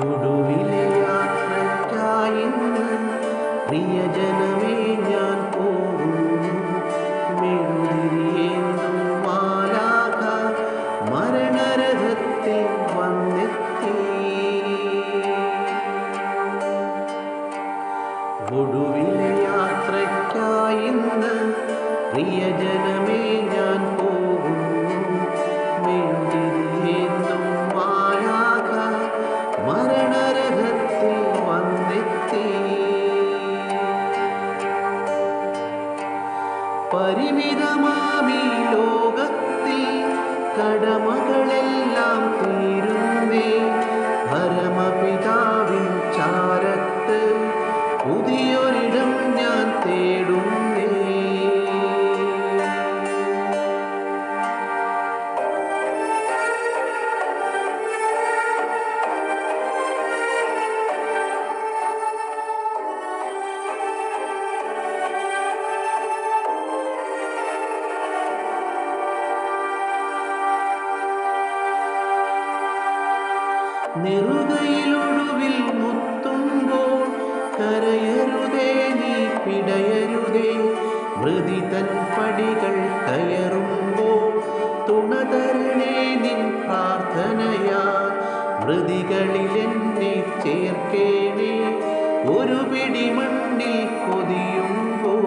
ഒടുവിലെ യാത്രയ്ക്കായി പ്രിയജനമേ ഞാൻ മെഴുതിരിയേന്തും മാലാക പ്രിയജനമേ ഞാൻ പരിമിതമാമി നെറുകയിലൊടുവിൽ മുത്തുമ്പോൾ കരയരുതേ നീ പിടയരുതേ. മൃതി തൻ കയറുമ്പോൾ തുണതരണേ നിൻ പ്രാർത്ഥനയാ. മൃതികളിൽ എന്നെ ചേർക്കേണേ ഒരു പിടി മണ്ണിൽ കൊതിയുമ്പോൾ.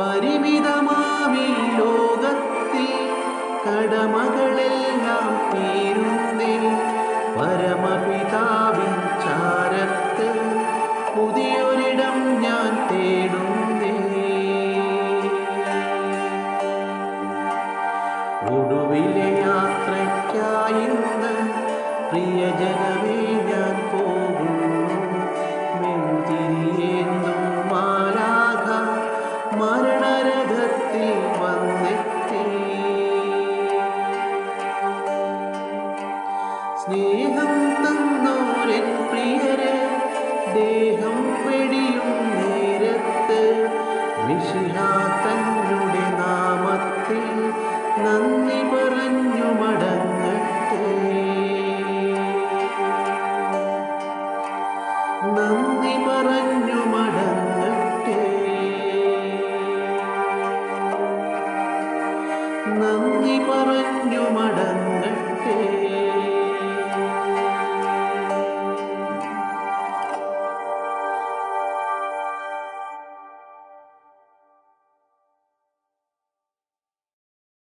പരിമിതമാമി ലോകത്തിൽ കടമകളെല്ലാം തീരുന്നേ. പരമപിതാവിൻ ചാരത്ത് പുതിയൊരിടം ഞാൻ തേടുന്നേ. ഒടുവിലെ യാത്രയ്ക്കായിന്ന് പ്രിയജനമേ സ്നേഹം തന്നോരൻ പ്രിയരെ ദേഹം വെടിയും നേരത്ത്. മിഷിഹ തന്നുടെ നാമത്തിൽ നന്ദി പറഞ്ഞു മടങ്ങട്ടെ. നന്ദി പറഞ്ഞു മടങ്ങട്ടെ. നന്ദി പറഞ്ഞു മടങ്ങട്ടെ.